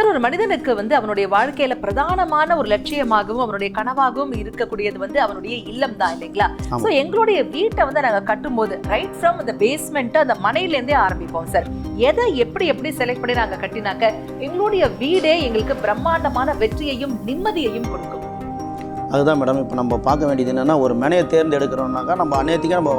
Sir ஒரு மனிதனுக்கு வந்து அவனுடைய வாழ்க்கையில பிரதானமான ஒரு லட்சியமாகவும் அவனுடைய கனவாகவும் இருக்கக்கூடியது வந்து அவனுடைய இல்லம் தான் இல்லைங்களா. சோ எங்களுடைய வீட்டை வந்து நாங்க கட்டும்போது ரைட் ஃப்ரம் அந்த பேஸ்மெண்ட் அந்த மனையில இருந்தே ஆரம்பிப்போம் சார். எதை எப்படி எப்படி செலக்ட் பண்ணி நாங்க கட்டினாக்க எங்களுடைய வீடே எங்களுக்கு பிரம்மாண்டமான வெற்றியையும் நிம்மதியையும் கொடுக்கும். அதுதான் மேடம் இப்போ நம்ம பார்க்க வேண்டியது என்னென்னா ஒரு மனையை தேர்ந்தெடுக்கிறோம்னாக்கா நம்ம அநேகத்துக்கு நம்ம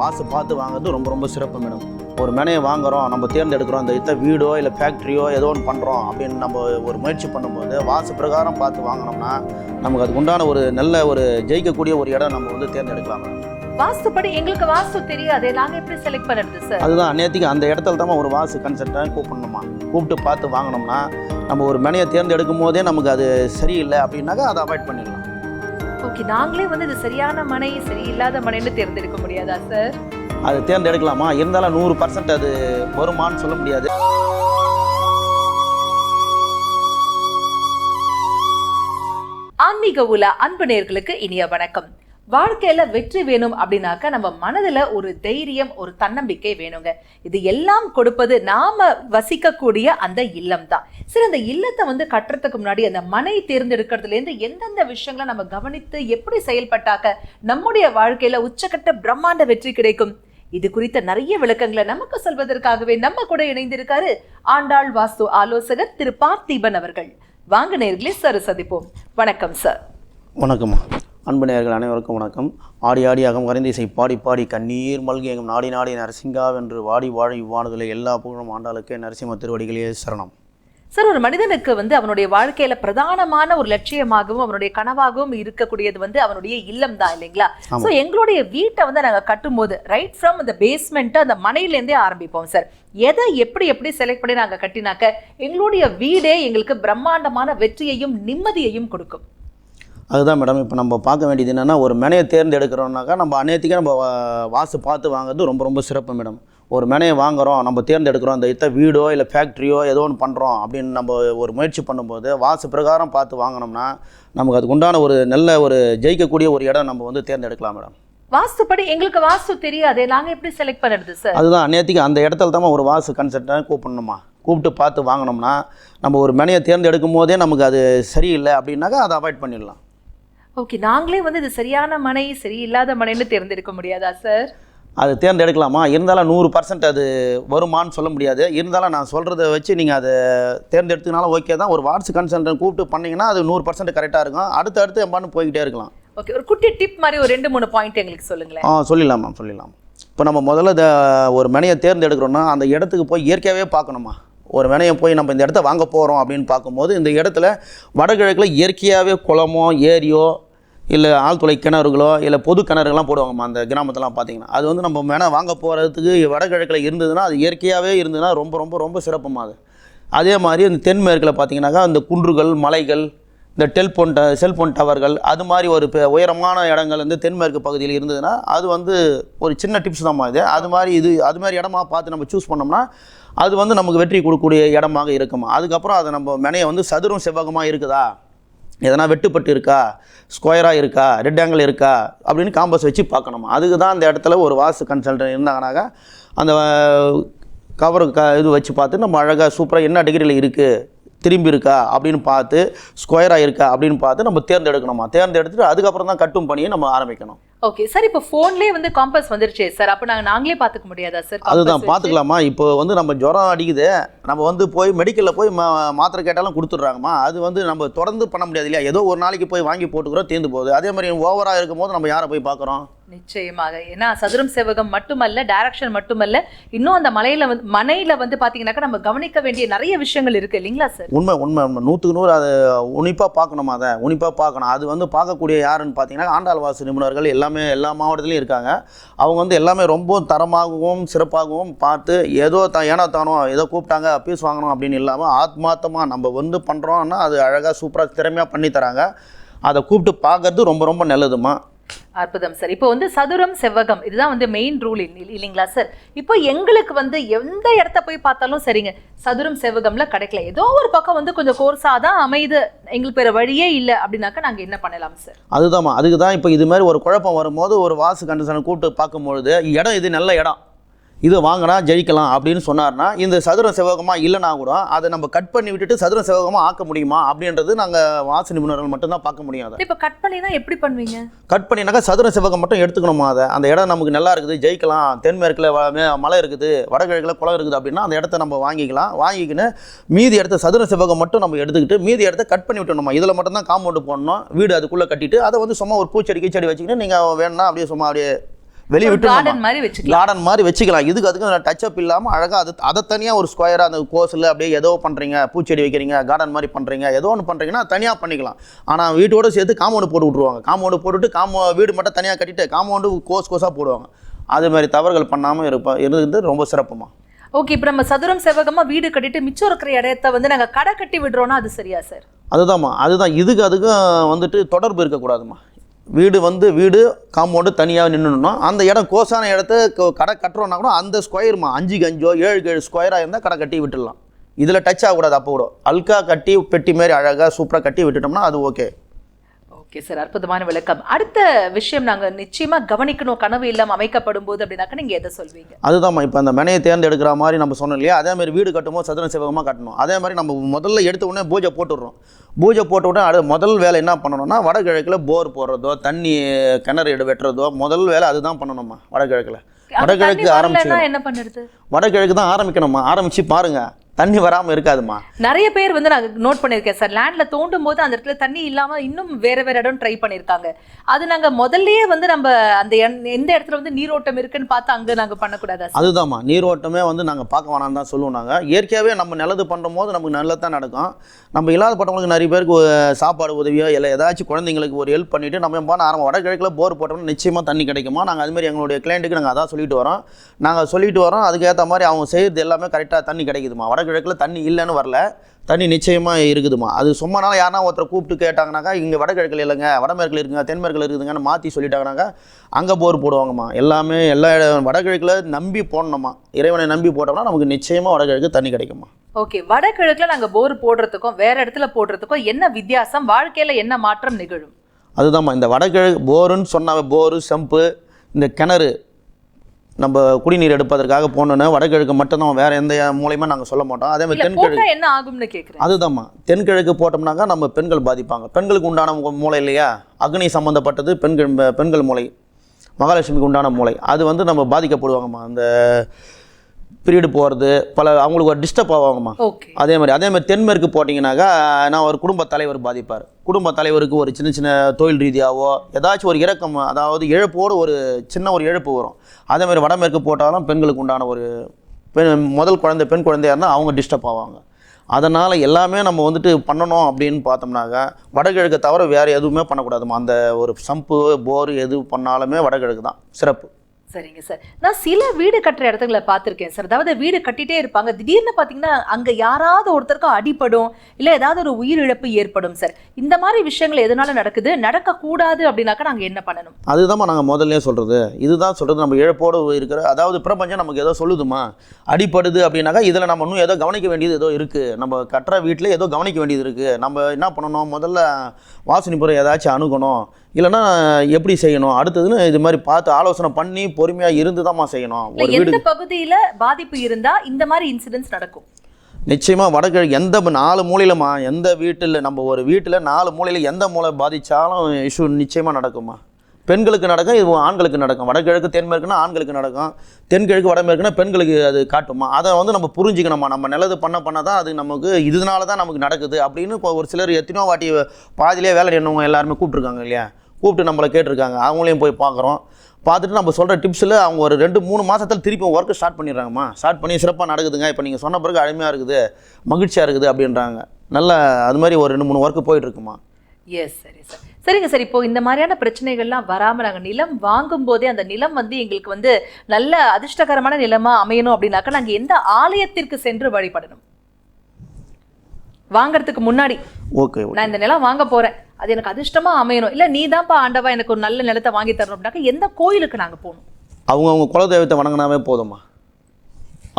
வாசு பார்த்து வாங்குறது ரொம்ப ரொம்ப சிறப்பு மேடம் ஒரு மனையை வாங்குறோம் நம்ம தேர்ந்தெடுக்கிறோம் இந்த இத்த வீடோ இல்லை ஃபேக்ட்ரியோ ஏதோ ஒன்று பண்ணுறோம் அப்படின்னு நம்ம ஒரு முயற்சி பண்ணும்போது வாசு பிரகாரம் பார்த்து வாங்கினோம்னா நமக்கு அதுக்கு உண்டான ஒரு நல்ல ஒரு ஜெயிக்கக்கூடிய ஒரு இடம் நம்ம வந்து தேர்ந்தெடுக்கலாம் மேடம் வாஸ்துப்படி எங்களுக்கு வாஸ்து தெரியாதே நாங்க எப்படி செலக்ட் பண்ணுறது சார் அதுதான் அநேகத்துக்கு அந்த இடத்துல தான் ஒரு வாசு கன்சல்ட்டாக கூப்பிடணுமா? கூப்பிட்டு பார்த்து வாங்கினோம்னா நம்ம ஒரு மனையை தேர்ந்தெடுக்கும் போதே நமக்கு அது சரியில்லை அப்படின்னாக்கா அதை அவாய்ட் பண்ணிடலாம். ஓகே நாங்களே வந்து இது சரியான மனை சரியில்லாத மனைன்னு தேர்ந்தெடுக்க முடியாதா சார் அது தேர்ந்தெடுக்கலாமா? இருந்தாலும் நூறு பர்சன்ட் அது வருமான்னு சொல்ல முடியாது. ஆன்மீக உலா அன்பு நேர்களுக்கு இனிய வணக்கம். வாழ்க்கையில வெற்றி வேணும் அப்படின்னாக்கா நம்ம மனதுல ஒரு தைரியம் ஒரு தன்னம்பிக்கை வேணுங்க. இது எல்லாம் கொடுப்பது நாம வசிக்கக்கூடிய அந்த இல்லம் தான் சரி அந்த இல்லத்தை வந்து கட்டுறதுக்கு முன்னாடி அந்த மனை தேர்ந்தெடுக்கிறதுல இருந்து எந்தெந்த விஷயங்களை நம்ம கவனித்து எப்படி செயல்பட்டாக்க நம்முடைய வாழ்க்கையில உச்சக்கட்ட பிரம்மாண்ட வெற்றி கிடைக்கும்? இது குறித்த நிறைய விளக்கங்களை நமக்கு சொல்வதற்காகவே நம்ம கூட இணைந்திருக்காரு ஆண்டாள் வாஸ்து ஆலோசகர் திரு பார்த்திபன் அவர்கள். வாங்க நேர்களே சார் சந்திப்போம். வணக்கம் சார். வணக்கம் அன்பு நேயர்கள் அனைவருக்கும் வணக்கம். ஆடி ஆடி அகம் கரைந்து இசை பாடி பாடி கண்ணீர் மல்கி எங்கும் நாடி நாடி நரசிங்கா வென்று வாடி வாழ இவ்வாணுதலை எல்லா புகழும் ஆண்டாளுக்கு நரசிம்ம திருவடிகளே சரணம். சார் ஒரு மனிதனுக்கு வந்து அவனுடைய வாழ்க்கையில பிரதானமான ஒரு லட்சியமாகவும் அவனுடைய கனவாகவும் இருக்கக்கூடியது வந்து அவனுடைய இல்லம் தான் இல்லைங்களா. சோ எங்களுடைய வீட்டை வந்து நாங்க கட்டும்போது ரைட் ஃப்ரம் அந்த பேஸ்மெண்ட் அந்த மனையில இருந்தே ஆரம்பிப்போம் சார். எதை எப்படி எப்படி செலக்ட் பண்ணி நாங்க கட்டினாக்க எங்களுடைய வீடே எங்களுக்கு பிரம்மாண்டமான வெற்றியையும் நிம்மதியையும் கொடுக்கும். அதுதான் மேடம் இப்போ நம்ம பார்க்க வேண்டியது என்னென்னா ஒரு மனையை தேர்ந்தெடுக்கிறோம்னாக்கா நம்ம அநேகத்துக்கு நம்ம வாசு பார்த்து வாங்குறது ரொம்ப ரொம்ப சிறப்பு மேடம் ஒரு மனையை வாங்குறோம் நம்ம தேர்ந்தெடுக்கிறோம் இந்த இத்த வீடோ இல்லை ஃபேக்ட்ரியோ ஏதோ ஒன்று பண்ணுறோம் அப்படின்னு நம்ம ஒரு முயற்சி பண்ணும்போது வாசு பிரகாரம் பார்த்து வாங்கினோம்னா நமக்கு அதுக்கு உண்டான ஒரு நல்ல ஒரு ஜெயிக்கக்கூடிய ஒரு இடம் நம்ம வந்து தேர்ந்தெடுக்கலாம் மேடம் வாஸ்துப்படி எங்களுக்கு வாஸ்து தெரியாதே. நாங்க எப்படி செலக்ட் பண்ணுறது சார் அதுதான் அந்நேரத்துக்கு அந்த இடத்துல தான் ஒரு வாசு கன்சல்ட்டாக கூப்பிடணுமா? கூப்பிட்டு பார்த்து வாங்கினோம்னா நம்ம ஒரு மனையை தேர்ந்தெடுக்கும் போதே நமக்கு அது சரியில்லை அப்படின்னாக்கா அதை அவாய்ட் பண்ணிடலாம். ஓகே நாங்களே வந்து இது சரியான மனை சரியில்லாத மனைன்னு தேர்ந்தெடுக்க முடியாதா சார் அது தேர்ந்தெடுக்கலாமா? இருந்தாலும் நூறு பர்சன்ட் அது வருமான்னு சொல்ல முடியாது. இருந்தாலும் நான் சொல்கிறத வச்சு நீங்கள் அதை தேர்ந்தெடுத்தனால ஓகே தான். ஒரு வாட்ஸ் கன்சல்டன் கூப்பிட்டு பண்ணிங்கன்னா அது நூறு பர்சன்ட் கரெக்டாக இருக்கும். அடுத்து அடுத்து எம்பான்னு போய்கிட்டே இருக்கலாம். ஓகே ஒரு குட்டி டிப் மாதிரி ஒரு ரெண்டு மூணு பாயிண்ட் எங்களுக்கு சொல்லுங்களேன். ஆ சொல்லிடலாமா சொல்லிடலாம். இப்போ நம்ம முதல்ல ஒரு மனையை தேர்ந்தெடுக்கிறோன்னா அந்த இடத்துக்கு போய் இயற்கையாகவே பார்க்கணுமா? ஒரு மனையை போய் நம்ம இந்த இடத்த வாங்க போகிறோம் அப்படின்னு பார்க்கும்போது இந்த இடத்துல வடகிழக்கில் இயற்கையாகவே குளமோ ஏரியோ இல்லை ஆழ்துளை கிணறுகளோ இல்லை பொது கிணறுகள்லாம் போடுவாங்கம்மா அந்த கிராமத்தெலாம் பார்த்தீங்கன்னா. அது வந்து நம்ம மேலே வாங்க போகிறதுக்கு வடகிழக்கில் இருந்ததுன்னா அது இயற்கையாகவே இருந்ததுன்னா ரொம்ப ரொம்ப ரொம்ப சிறப்பமாக அது. அதே மாதிரி இந்த தென்மேற்கில் பார்த்தீங்கன்னாக்கா அந்த குன்றுகள் மலைகள் இந்த டெல்போன் ட செல்ஃபோன் டவர்கள் அது மாதிரி ஒரு பெ- உயரமான இடங்கள் வந்து தென்மேற்கு பகுதியில் இருந்ததுன்னா அது வந்து ஒரு சின்ன டிப்ஸ் தான் இது. அது மாதிரி இது அது மாதிரி இடமா பார்த்து நம்ம சூஸ் பண்ணோம்னா அது வந்து நமக்கு வெற்றி கொடுக்கக்கூடிய இடமாக இருக்குமா அதுக்கப்புறம் அதை நம்ம மெனையை வந்து சதுரம் செவ்வகமாக இருக்குதா? எதனா வெட்டுப்பட்டு இருக்கா? ஸ்கொயராக இருக்கா? ரெட் ஆங்கிள் இருக்கா? அப்படின்னு காம்பஸ் வச்சு பார்க்கணுமா? அதுக்கு தான் அந்த இடத்துல ஒரு வாஸ்து கன்சல்டன் இருந்தாங்கனாக்கா அந்த கவர் க இது வச்சு பார்த்து நம்ம அழகாக சூப்பராக என்ன டிகிரியில் இருக்குது திரும்பி இருக்கா அப்படின்னு பார்த்து ஸ்கொயராக இருக்கா அப்படின்னு பார்த்து நம்ம தேர்ந்தெடுக்கணுமா? தேர்ந்தெடுத்துட்டு அதுக்கப்புறம் தான் கட்டும் பணியை நம்ம ஆரம்பிக்கணும். ஓகே சார் இப்போ ஃபோன்லயே வந்து காம்பஸ் வந்துருச்சே சார் அப்போ நாங்க நாங்களே பார்த்துக்க முடியாதா சார் அதுதான் பார்த்துக்கலாமா? இப்போ வந்து நம்ம ஜுரம் அடிக்குது. நம்ம வந்து போய் மெடிக்கலில் போய் மா மாத்திரை கேட்டாலும் கொடுத்துட்றாங்கம்மா. அது வந்து நம்ம தொடர்ந்து பண்ண முடியாது இல்லையா? ஏதோ ஒரு நாளைக்கு போய் வாங்கி போட்டுக்கிறோம் தீர்ந்து போகுது. அதே மாதிரி ஓவராக இருக்கும் போது நம்ம யாரை போய் பார்க்குறோம்? நிச்சயமாக. ஏன்னா சதுரம் செவகம் மட்டுமல்ல டைரக்ஷன் மட்டுமல்ல இன்னும் அந்த மலையில வந்து மனையில வந்து பார்த்தீங்கன்னாக்கா நம்ம கவனிக்க வேண்டிய நிறைய விஷயங்கள் இருக்கு. இல்லைங்களா சார் உண்மை உண்மை நூற்றுக்கு நூறு அதை உன்னிப்பாக பார்க்கணுமா அதை? உன்னிப்பாக பார்க்கணும். அது வந்து பார்க்கக்கூடிய யாருன்னு பார்த்தீங்கன்னா ஆண்டாள் வாசு நிபுணர்கள் எல்லாமே எல்லா மாவட்டத்திலையும் இருக்காங்க. அவங்க வந்து எல்லாமே ரொம்ப தரமாகவும் சிறப்பாகவும் பார்த்து ஏதோ த ஏனோ தானோ ஏதோ கூப்பிட்டாங்க பீஸ் வாங்கணும் அப்படின்னு இல்லாமல் ஆத்மார்த்தமாக நம்ம வந்து பண்ணுறோன்னா அது அழகாக சூப்பராக திறமையாக பண்ணி தராங்க. அதை கூப்பிட்டு பார்க்கறது ரொம்ப ரொம்ப நல்லதுமா அற்புதம் சார் இப்போ வந்து சதுரம் செவ்வகம் இதுதான் வந்து மெயின் ரூல் இல்லைங்களா சார் இப்போ எங்களுக்கு வந்து எந்த இடத்த போய் பார்த்தாலும் சரிங்க சதுரம் செவ்வகம்ல கிடைக்கல. ஏதோ ஒரு பக்கம் வந்து கொஞ்சம் கோர்ஸாக தான் அமையுது. எங்களுக்கு பேர வழியே இல்லை அப்படின்னாக்கா நாங்கள் என்ன பண்ணலாம் சார் அதுதாம்மா. அதுக்கு தான் இப்போ இது மாதிரி ஒரு குழப்பம் வரும்போது ஒரு வாசு கண்டிஷனை கூப்பிட்டு பார்க்கும்பொழுது இடம் இது நல்ல இடம். இது வாங்கினா ஜெயிக்கலாம் அப்படின்னு சொன்னார்னா இந்த சதுர செவ்வகமாக இல்லைனா கூட அதை நம்ம கட் பண்ணி விட்டுட்டு சதுர செவ்வகமாக ஆக்க முடியுமா அப்படின்றது நாங்கள் வாச நிபுணர்கள் மட்டும்தான் பார்க்க முடியும் அதை. இப்ப கட் பண்ணினா எப்படி பண்ணுவீங்க? கட் பண்ணினாக்கா சதுர செவ்வகம் மட்டும் எடுத்துக்கணுமா அதை? அந்த இடம் நமக்கு நல்லா இருக்குது ஜெயிக்கலாம். தென்மேற்கில் மலை இருக்குது வடகிழக்கில் குளம் இருக்குது அப்படின்னா அந்த இடத்த நம்ம வாங்கிக்கலாம். வாங்கிக்கின்னு மீதி இடத்த சதுர செவ்வகம் மட்டும் நம்ம எடுத்துக்கிட்டு மீதி இடத்த கட் பண்ணி விட்டணுமா இதில் மட்டும்தான் காம்பவுண்டு போடணும். வீடு அதுக்குள்ளே கட்டிட்டு அதை வந்து சும்மா ஒரு பூச்செடி கீச்செடி வச்சுக்கிட்டு நீங்கள் வேணும்னா அப்படியே சும்மா அப்படியே வெளியே விட்டு கார்டன் மாதிரி வச்சுக்கலாம். கார்டன் மாதிரி வச்சுக்கலாம். இதுக்கு அதுக்கு டச்சப் இல்லாமல் அழகாக அது அதை தனியாக ஒரு ஸ்கொயராக அந்த கோஸில் அப்படியே ஏதோ பண்ணுறீங்க பூச்செடி வைக்கிறீங்க கார்டன் மாதிரி பண்ணுறீங்க ஏதோ ஒன்று பண்ணுறீங்கன்னா தனியாக பண்ணிக்கலாம். ஆனால் வீட்டோட சேர்த்து காம்பவுண்டு போட்டு விட்ருவாங்க காம்பவுண்டு போட்டுட்டு காம்போ வீடு மட்டும் தனியாக கட்டிட்டு காம்பவுண்டு கோஸ் கோஸாக போடுவாங்க. அது மாதிரி தவறுகள் பண்ணாமல் இருப்பா இருந்து ரொம்ப சிறப்புமா. ஓகே இப்ப நம்ம சதுரம் செவ்வகமா வீடு கட்டிட்டு மிச்சம் இருக்கிற இடத்த வந்து நாங்க கடை கட்டி விடுறோம்னா அது சரியா சார் அதுதாம்மா. அதுதான். இதுக்கு அதுக்கும் வந்துட்டு தொடர்பு இருக்கக்கூடாதும்மா. வீடு வந்து வீடு காம்பவுண்டு தனியாக நின்றுணும்னா அந்த இடம் கோஸான இடத்த கடை கட்டுறோன்னா கூட அந்த ஸ்கொயர்மா அஞ்சுக்கு அஞ்சோ ஏழுக்கு ஏழு ஸ்கொயராக இருந்தால் கடை கட்டி விட்டுடலாம். இதில் டச் ஆகக்கூடாது அப்போ கூட. அல்கா கட்டி பெட்டி மாதிரி அழகாக சூப்பராக கட்டி விட்டுட்டோம்னா அது ஓகே ஓகே சார் அற்புதமான விளக்கம். அடுத்த விஷயம் நாங்க நிச்சயமா கவனிக்கணும். கனவு இல்லம் அமைக்கப்படும் போது அப்படின்னாக்க நீங்க எதை சொல்வீங்க? அதுதாம்மா இப்போ அந்த மனையை தேர்ந்தெடுக்கிற மாதிரி நம்ம சொன்னோம் இல்லையா? அதே மாதிரி வீடு கட்டும்போது சதுர செவகமாக கட்டணும். அதே மாதிரி நம்ம முதல்ல எடுத்த உடனே பூஜை போட்டுடுறோம். பூஜை போட்ட உடனே அது முதல் வேலை என்ன பண்ணணும்னா வடகிழக்கில் போர் போடுறதோ தண்ணி கிணறு எடு வெட்டுறதோ முதல் வேலை அதுதான் பண்ணணும்மா வடகிழக்கில். வடகிழக்கு ஆரம்பிச்சு என்ன பண்ணுறது? வடகிழக்கு தான் ஆரம்பிக்கணும்மா. ஆரம்பிச்சு பாருங்க. தண்ணி வராமல் இருக்காதுமா? நிறைய பேர் வந்து நான் நோட் பண்ணியிருக்கேன் சார். லேண்ட்ல தோண்டும் போது அந்த இடத்துல தண்ணி இல்லாம இன்னும் வேற வேற இடம் ட்ரை பண்ணியிருக்காங்க. அது நாங்க முதல்லயே வந்து நம்ம அந்த எந்த இடத்துல வந்து நீரோட்டம் இருக்குன்னு பார்த்து அங்க நாங்க பண்ணக்கூடாதா சார்? அதுதாம்மா. நீரோட்டமே வந்து நாங்கள் பார்க்க வேணாம்னு தான் சொல்லுவோம் நாங்கள் இயற்கையாகவே நம்ம நல்லது பண்ணும் போது நமக்கு நல்லது தான் நடக்கும். நம்ம இல்லாதப்பட்டவங்களுக்கு நிறைய பேருக்கு சாப்பாடு உதவியோ இல்லை ஏதாச்சும் குழந்தைங்களுக்கு ஒரு ஹெல்ப் பண்ணிவிட்டு நம்ம போனால் ஆரம்பம் வடகிழக்கில் போர் போட்டோம்னா நிச்சயமாக தண்ணி கிடைக்குமா? நாங்கள் அதுமாதிரி எங்களுடைய கிளைண்ட்டுக்கு நாங்கள் அதான் சொல்லிட்டு வரோம். நாங்கள் சொல்லிட்டு வரோம். அதுக்கேற்ற மாதிரி அவங்க செய்கிறது எல்லாமே கரெக்டாக தண்ணி கிடைக்குதுமா வடகிழக்கில் தண்ணி இல்லைன்னு வரல. தண்ணி நிச்சயமாக இருக்குதுமா அது சும்மானால யாருனா ஒருத்தர் கூப்பிட்டு கேட்டாங்கனாக்கா இங்கே வடகிழக்கில் இல்லைங்க வடமேற்கில் இருக்குங்க தென்மேற்கில் இருக்குதுங்கன்னு மாற்றி சொல்லிட்டாங்கனாக்கா அங்கே போர் போடுவாங்கம்மா. எல்லாமே எல்லா இடம் வடகிழக்கில் நம்பி போடணுமா இறைவனை நம்பி போட்டோம்னா நமக்கு நிச்சயமாக வடகிழக்கு தண்ணி கிடைக்குமா ஓகே வடகிழக்குல நாங்க போர் போடுறதுக்கும் வேற இடத்துல போடுறதுக்கும் என்ன வித்தியாசம்? வாழ்க்கையில என்ன மாற்றம் நிகழும்? அதுதாம்மா இந்த வடகிழக்கு போருன்னு சொன்னாவே போரு செம்பு இந்த கிணறு நம்ம குடிநீர் எடுப்பதற்காக போனோன்னா வடகிழக்கு மட்டும்தான் வேறு எந்த மூலையுமே நாங்கள் சொல்ல மாட்டோம். அதே மாதிரி தென்கிழக்கு என்ன ஆகும்னு கேக்குறேன். அதுதாம்மா. தென்கிழக்கு போட்டோம்னாக்கா நம்ம பெண்கள் பாதிப்பாங்க. பெண்களுக்கு உண்டான மூளை இல்லையா? அக்னி சம்மந்தப்பட்டது பெண்கள் பெண்கள் மூளை. மகாலட்சுமிக்கு உண்டான மூளை. அது வந்து நம்ம பாதிக்கப்படுவாங்கம்மா. அந்த பீரியடு போகிறது பல அவங்களுக்கு ஒரு டிஸ்டர்ப் ஆவாங்கம்மா. அதே மாதிரி அதே மாதிரி தென்மேற்கு போட்டிங்கனாக்கா நான் ஒரு குடும்ப தலைவர் பாதிப்பார். குடும்ப தலைவருக்கு ஒரு சின்ன சின்ன தொழில் ரீதியாவோ ஏதாச்சும் ஒரு இறக்கம் அதாவது இழப்போடு ஒரு சின்ன ஒரு இழப்பு வரும். அதே மாதிரி வடமேற்கு போட்டாலும் பெண்களுக்கு உண்டான ஒரு பெண் முதல் குழந்தை பெண் குழந்தையா இருந்தால் அவங்க டிஸ்டர்ப் ஆவாங்க. அதனால் எல்லாமே நம்ம வந்துட்டு பண்ணணும் அப்படின்னு பார்த்தோம்னாக்கா வடகிழக்கு தவிர வேறு எதுவுமே பண்ணக்கூடாதுமா அந்த ஒரு சம்பு போர் எது பண்ணாலுமே வடகிழக்கு தான் சிறப்பு. சரிங்க சார். நான் சில வீடு கட்டுற இடத்துல பார்த்துருக்கேன் சார். அதாவது வீடு கட்டிட்டே இருப்பாங்க. திடீர்னு பார்த்தீங்கன்னா அங்கே யாராவது ஒருத்தருக்கும் அடிபடும் இல்லை ஏதாவது ஒரு உயிரிழப்பு ஏற்படும் சார். இந்த மாதிரி விஷயங்கள் எதனால நடக்குது? நடக்கக்கூடாது அப்படின்னாக்கா நாங்கள் என்ன பண்ணணும்? அதுதாம்மா நாங்கள் முதல்ல சொல்கிறது இதுதான் சொல்கிறது நம்ம இழப்போடு இருக்கிற அதாவது பிரபஞ்சம் நமக்கு ஏதோ சொல்லுதுமா அடிப்படுது அப்படின்னாக்கா இதில் நம்ம இன்னும் ஏதோ கவனிக்க வேண்டியது ஏதோ இருக்குது நம்ம கட்டுற வீட்டில் ஏதோ கவனிக்க வேண்டியது இருக்குது நம்ம என்ன பண்ணணும்? முதல்ல வாசனை பொருள் ஏதாச்சும் அணுகணும். இல்லைன்னா எப்படி செய்யணும்? அடுத்ததுன்னு இது மாதிரி பார்த்து ஆலோசனை பண்ணி பொறுமையாக இருந்து தான்மா செய்யணும் ஒரு வீடு எந்த பகுதியில பாதிப்பு இருந்தா இந்த மாதிரி இன்சிடென்ட்ஸ் நடக்கும். நிச்சயமாக வடகிழக்கு எந்த நாலு மூலையிலமா எந்த வீட்டில் நம்ம ஒரு வீட்டில் நாலு மூலையில் எந்த மூலை பாதித்தாலும் இஷ்யூ நிச்சயமாக நடக்குமா பெண்களுக்கு நடக்கும் இது ஆண்களுக்கு நடக்கும். வடகிழக்கு தென்மேற்குனா ஆண்களுக்கு நடக்கும். தென்கிழக்கு வடமேற்குனா பெண்களுக்கு அது காட்டுமா அதை வந்து நம்ம புரிஞ்சுக்கணுமா நம்ம நல்லது பண்ண பண்ண தான் அது நமக்கு இதனால தான் நமக்கு நடக்குது அப்படின்னு இப்போ ஒரு சிலர் எத்தனையோ வாட்டி பாதியிலே வேலை என்னவங்க எல்லாருமே கூப்பிட்ருக்காங்க இல்லையா? கூப்பிட்டு நம்மளை கேட்டிருக்காங்க. அவங்களையும் போய் பார்க்குறோம். பார்த்துட்டு நம்ம சொல்கிற டிப்ஸில் அவங்க ஒரு ரெண்டு மூணு மாதத்தில் திருப்பி ஒர்க்கு ஸ்டார்ட் பண்ணிடுறாங்கம்மா. ஸ்டார்ட் பண்ணி சிறப்பாக நடக்குதுங்க. இப்போ நீங்கள் சொன்ன பிறகு அருமையாக இருக்குது. மகிழ்ச்சியாக இருக்குது அப்படின்றாங்க. நல்லா அது மாதிரி ஒரு ரெண்டு மூணு ஒர்க்கு போயிட்டுருக்குமா எஸ் சரி சார் சரிங்க சார் இப்போ இந்த மாதிரியான பிரச்சனைகள்லாம் வராமல் நாங்கள் நிலம் வாங்கும் போதே அந்த நிலம் வந்து எங்களுக்கு வந்து நல்ல அதிர்ஷ்டகரமான நிலமாக அமையணும் அப்படின்னாக்கா நாங்கள் எந்த ஆலயத்திற்கு சென்று வழிபடணும்? வாங்குறதுக்கு முன்னாடி ஓகே நான் இந்த நிலம் வாங்க போறேன். அது எனக்கு அதிர்ஷ்டமா அமையணும். இல்ல நீ தான்ப்பா ஆண்டவா எனக்கு ஒரு நல்ல நிலத்தை வாங்கி தரணும் அப்படின்னாக்கா எந்த கோயிலுக்கு நாங்க போகணும்? அவங்கவுங்க குலதெய்வத்தை வணங்கினாவே போதும்மா.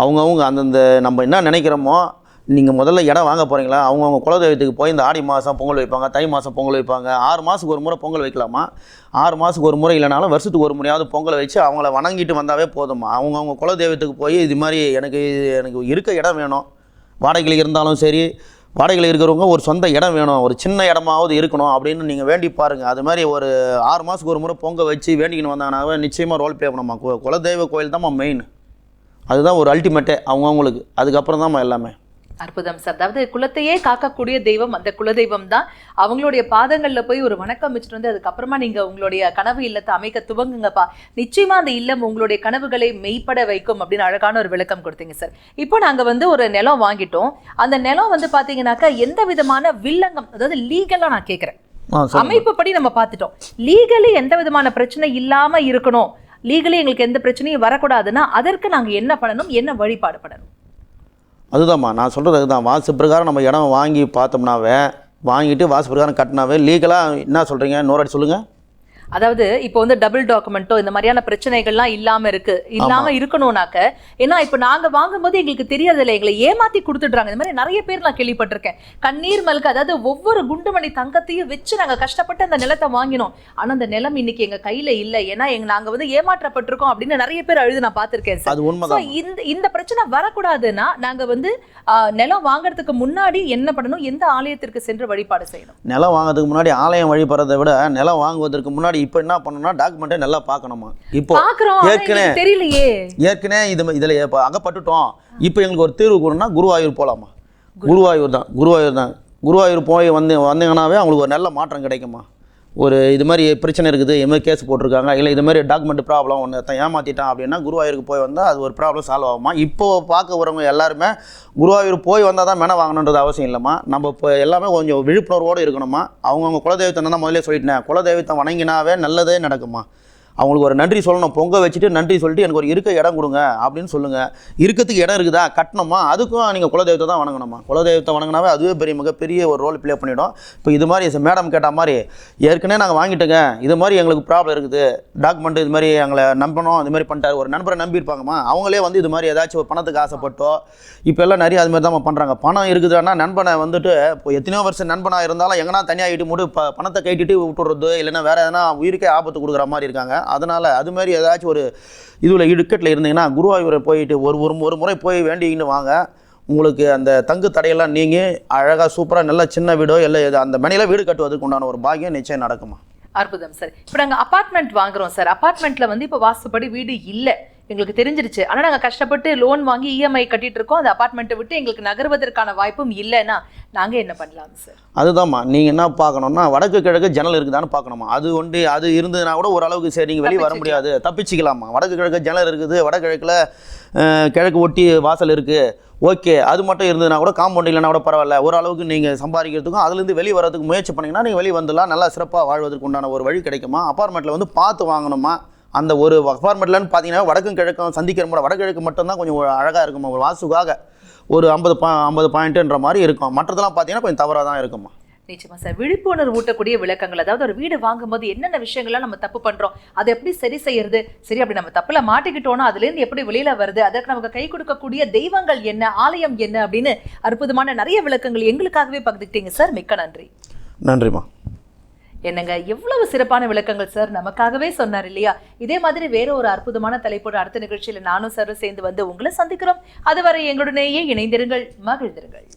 அவங்கவுங்க அந்தந்த நம்ம என்ன நினைக்கிறோமோ நீங்கள் முதல்ல இடம் வாங்க போகிறீங்களா அவங்கவுங்க குலதெய்வத்துக்கு போய் இந்த ஆடி மாதம் பொங்கல் வைப்பாங்க தை மாதம் பொங்கல் வைப்பாங்க. ஆறு மாதத்துக்கு ஒரு முறை பொங்கல் வைக்கலாமா? ஆறு மாதத்துக்கு ஒரு முறை இல்லைனாலும் வருஷத்துக்கு ஒரு முறையாவது பொங்கல் வச்சு அவங்கள வணங்கிட்டு வந்தாவே போதுமா அவங்கவுங்க குலதெய்வத்துக்கு போய் இது மாதிரி எனக்கு எனக்கு இருக்க இடம் வேணும். வாடகையில் இருந்தாலும் சரி வாடகையில் இருக்கிறவங்க ஒரு சொந்த இடம் வேணும் ஒரு சின்ன இடமாவது இருக்கணும் அப்படின்னு நீங்கள் வேண்டி பாருங்கள் அது மாதிரி ஒரு ஆறு மாதத்துக்கு ஒரு முறை பொங்க வச்சு வேண்டிக்கின்னு வந்தாங்கனாவே நிச்சயமாக ரோல் ப்ளே பண்ணாமா குலதெய்வ கோயில் தான்மா மெயின் அதுதான் ஒரு அல்டிமேட்டே அவங்கவுங்களுக்கு. அதுக்கப்புறம் தான்மா எல்லாமே. அற்புதம் சார். அதாவது குலத்தையே காக்கக்கூடிய தெய்வம் அந்த குலதெய்வம் தான். அவங்களுடைய பாதங்கள்ல போய் ஒரு வணக்கம் வச்சுட்டு வந்து அதுக்கப்புறமா நீங்க உங்களுடைய கனவு இல்லத்தை அமைக்க துவங்குங்கப்பா. நிச்சயமா அந்த இல்லம் உங்களுடைய கனவுகளை மெய்ப்பட வைக்கும் அப்படின்னு அழகான ஒரு விளக்கம் கொடுத்தீங்க சார். இப்போ நாங்க வந்து ஒரு நிலம் வாங்கிட்டோம். அந்த நிலம் வந்து பாத்தீங்கன்னாக்கா எந்த விதமான வில்லங்கம் அதாவது லீகலா நான் கேக்குறேன். ஆ சரி அமைப்பு படி நம்ம பார்த்துட்டோம் லீகலி எந்த விதமான பிரச்சனை இல்லாம இருக்கணும். லீகலி எங்களுக்கு எந்த பிரச்சனையும் வரக்கூடாதுன்னா அதற்கு நாங்க என்ன பண்ணணும் என்ன வழிபாடு பண்ணணும்? அதுதாம்மா நான் சொல்கிறது அதுதான். வாசு பிரகாரம் நம்ம இடம் வாங்கி பார்த்தோம்னாவே வாங்கிட்டு வாசு பிரகாரம் கட்டினாவே லீகலாக என்ன சொல்கிறீங்க நூறாடி சொல்லுங்கள் அதாவது இப்போ வந்து டபுள் டாக்குமெண்ட்டோ இந்த மாதிரியான பிரச்சனைகள்லாம் இல்லாம இருக்கு. இல்லாம இருக்கணும்னாக்க ஏன்னா இப்போ நாங்க வாங்கும்போது எங்களுக்கு தெரியறதில்ல எங்களை ஏமாத்தி கொடுத்துடுறாங்க. இந்த மாதிரி நிறைய பேர் நான் கேள்விப்பட்டிருக்கேன். கண்ணீர் மல்க அதாவது ஒவ்வொரு குண்டுமணி தங்கத்தையும் வச்சு நாங்க கஷ்டப்பட்டு அந்த நிலத்தை வாங்கினோம். ஆனா அந்த நிலம் இன்னைக்கு எங்க கையில இல்ல. ஏன்னா எங்க நாங்க வந்து ஏமாற்றப்பட்டிருக்கோம் அப்படின்னு நிறைய பேர் அழுது நான் பார்த்திருக்கேன் சார். இந்த இந்த பிரச்சனை வரக்கூடாதுன்னா நாங்க வந்து நிலம் வாங்குறதுக்கு முன்னாடி என்ன பண்ணணும்? எந்த ஆலயத்திற்கு சென்று வழிபாடு செய்யணும்? நிலம் வாங்குறதுக்கு முன்னாடி ஆலயம் வழிபடுறதை விட நிலம் வாங்குவதற்கு முன்னாடி இப்போ என்ன பண்ணணும்னா டாக்குமெண்ட்டை நல்லா பார்க்கணுமா? இப்போ ஏற்கனவே- தெரியலையே. ஏற்கனவே இது இதில் இப்போ அகப்பட்டுட்டோம். இப்போ எங்களுக்கு ஒரு தீர்வு கொடுனா குருவாயூர் போகலாமா குருவாயூர் தான் குருவாயூர் தான். குருவாயூர் போய் வந்து வந்தீங்கன்னாவே அவங்களுக்கு ஒரு நல்ல மாற்றம் கிடைக்குமா? ஒரு இது மாதிரி பிரச்சனை இருக்குது இது மாதிரி கேஸ் போட்டிருக்காங்க. இல்லை இது மாதிரி டாக்குமெண்ட் ப்ராப்ளம் ஒன்று தான் ஏமாற்றிட்டான் அப்படின்னா குருவாயூருக்கு போய் வந்தால் அது ஒரு ப்ராப்ளம் சால்வ் ஆகுமா? இப்போ பார்க்க வரவங்க எல்லாருமே குருவாயூர் போய் வந்தால் தான் மென வாங்கணுன்றது அவசியம் இல்லைம்மா. நம்ம இப்போ எல்லாமே கொஞ்சம் விழிப்புணர்வோடு இருக்கணுமா அவங்கவுங்க குலதெய்வத்தை தான் முதலே சொல்லிட்டேன் குலதெய்வத்தை வணங்கினாவே நல்லதே நடக்குமா அவங்களுக்கு ஒரு நன்றி சொல்லணும். பொங்க வச்சுட்டு நன்றி சொல்லிட்டு எனக்கு ஒரு இருக்க இடம் கொடுங்க அப்படின்னு சொல்லுங்கள் இருக்கிறதுக்கு இடம் இருக்குதா? கட்டணுமா? அதுக்கும் நீங்கள் குலதெய்வத்தை தான் வணங்கணுமா? குலதெய்வத்தை வணங்கினாவே அதுவே பெரிய மிகப்பெரிய ஒரு ரோல் ப்ளே பண்ணிவிடும் இப்போ இது மாதிரி மேடம் கேட்ட மாதிரி ஏற்கனவே நாங்கள் வாங்கிட்டோங்க. இது மாதிரி எங்களுக்கு ப்ராப்ளம் இருக்குது. டாக்குமெண்ட் இது மாதிரி எங்களை நம்பணும். இது மாதிரி பண்ணிட்டாரு. ஒரு நண்பரை நம்பியிருப்பாங்கம்மா அவங்களே வந்து இது மாதிரி ஏதாச்சும் ஒரு பணத்துக்கு ஆசைப்பட்டோ இப்போ எல்லாம் நிறைய அது மாதிரி தான் பண்ணுறாங்க பணம் இருக்குதுன்னா நண்பனை வந்துட்டு இப்போ எத்தனையோ வருஷம் நண்பனாக இருந்தாலும் எங்கன்னா தனியாக இட்டு மூட்டு ப பணத்தை கைட்டிட்டு விட்டுறது இல்லைன்னா வேறு எதனா உயிருக்கே ஆபத்து கொடுக்குற மாதிரி இருக்காங்க. அதனால் அது மாதிரி ஏதாச்சும் ஒரு இதில் இடுக்கட்டில் இருந்தீங்கன்னா குருவாயூரை போயிட்டு ஒரு ஒரு ஒரு முறை போய் வேண்டிக்கின்னு வாங்க. உங்களுக்கு அந்த தங்கு தடையெல்லாம் நீங்கள் அழகாக சூப்பராக நல்ல சின்ன வீடோ இல்லை எது- அந்த மனையில் வீடு கட்டுவதற்கு உண்டான ஒரு பாக்கியம் நிச்சயம் நடக்குமா? அற்புதம் சார். இப்போ நாங்கள் அப்பார்ட்மெண்ட் வாங்குறோம் சார். அப்பார்ட்மெண்ட்டில் வந்து இப்போ வாசப்படி வீடு இல்லை. எங்களுக்கு தெரிஞ்சிருச்சு. ஆனா நாங்க கஷ்டப்பட்டு லோன் வாங்கி இஎம்ஐ கட்டிட்டு இருக்கோம். அந்த அபார்ட்மெண்ட்டை விட்டு எங்களுக்கு நகர்வதற்கான வாய்ப்பும் இல்லைன்னா நாங்க என்ன பண்ணலாம் சார் அதுதாம்மா. நீங்கள் என்ன பார்க்கணும்னா வடக்கு கிழக்கு ஜன்னல் இருக்குதான்னு பார்க்கணுமா அது ஒன்று அது இருந்ததுன்னா கூட ஓரளவுக்கு சரி நீங்கள் வெளியே வர முடியாது. தப்பிச்சிக்கலாமா வடக்கு கிழக்கு ஜன்னல் இருக்குது. வடகிழக்கில் கிழக்கு ஒட்டி வாசல் இருக்குது ஓகே. அது மட்டும் இருந்ததுன்னா கூட காம்பவுண்ட் இல்லைனா கூட பரவாயில்ல. ஓரளவுக்கு நீங்கள் சம்பாதிக்கிறதுக்கும் அதுலேருந்து வெளியே வரதுக்கு முயற்சி பண்ணிங்கன்னா நீங்கள் வெளியே வந்துடலாம். நல்லா சிறப்பாக வாழ்வதற்கு உண்டான ஒரு வழி கிடைக்குமா? அப்பார்ட்மெண்ட்டில் வந்து பார்த்து வாங்கணுமா? அந்த ஒரு அப்பார்ட்மெண்ட்லன்னு பார்த்தீங்கன்னா வடக்கும் கிழக்கும் சந்திக்கிற முறை வடகிழக்கு மட்டும்தான் கொஞ்சம் அழகாக இருக்குமா? ஒரு வாசுக்காக ஒரு ஐம்பது பா ஐம்பது பாயிண்ட்டுன்ற மாதிரி இருக்கும். மற்றதெல்லாம் பார்த்தீங்கன்னா கொஞ்சம் தவறாக தான் இருக்குமா? நிச்சயமா சார். விழிப்புணர்வு ஊட்டக்கூடிய விளக்கங்கள் அதாவது ஒரு வீடு வாங்கும்போது என்னென்ன விஷயங்கள்லாம் நம்ம தப்பு பண்றோம் அதை எப்படி சரி செய்யறது? சரி அப்படி நம்ம தப்புல மாட்டிக்கிட்டோம்னா அதுல இருந்து எப்படி வெளியில வருது? அதற்கு நமக்கு கை கொடுக்கக்கூடிய தெய்வங்கள் என்ன ஆலயம் என்ன அப்படின்னு அற்புதமான நிறைய விளக்கங்கள் எங்களுக்காகவே பகிர்ந்துக்கிட்டீங்க சார். மிக்க நன்றி. நன்றிம்மா. என்னங்க எவ்வளவு சிறப்பான விளக்கங்கள் சார் நமக்காகவே சொன்னார் இல்லையா? இதே மாதிரி வேற ஒரு அற்புதமான தலைப்போட அடுத்த நிகழ்ச்சியில நானும் சாரும் சேர்ந்து வந்து உங்களை சந்திக்கிறோம். அதுவரை எங்களுடனேயே இணைந்திருங்கள் மகிழ்ந்திருங்கள்.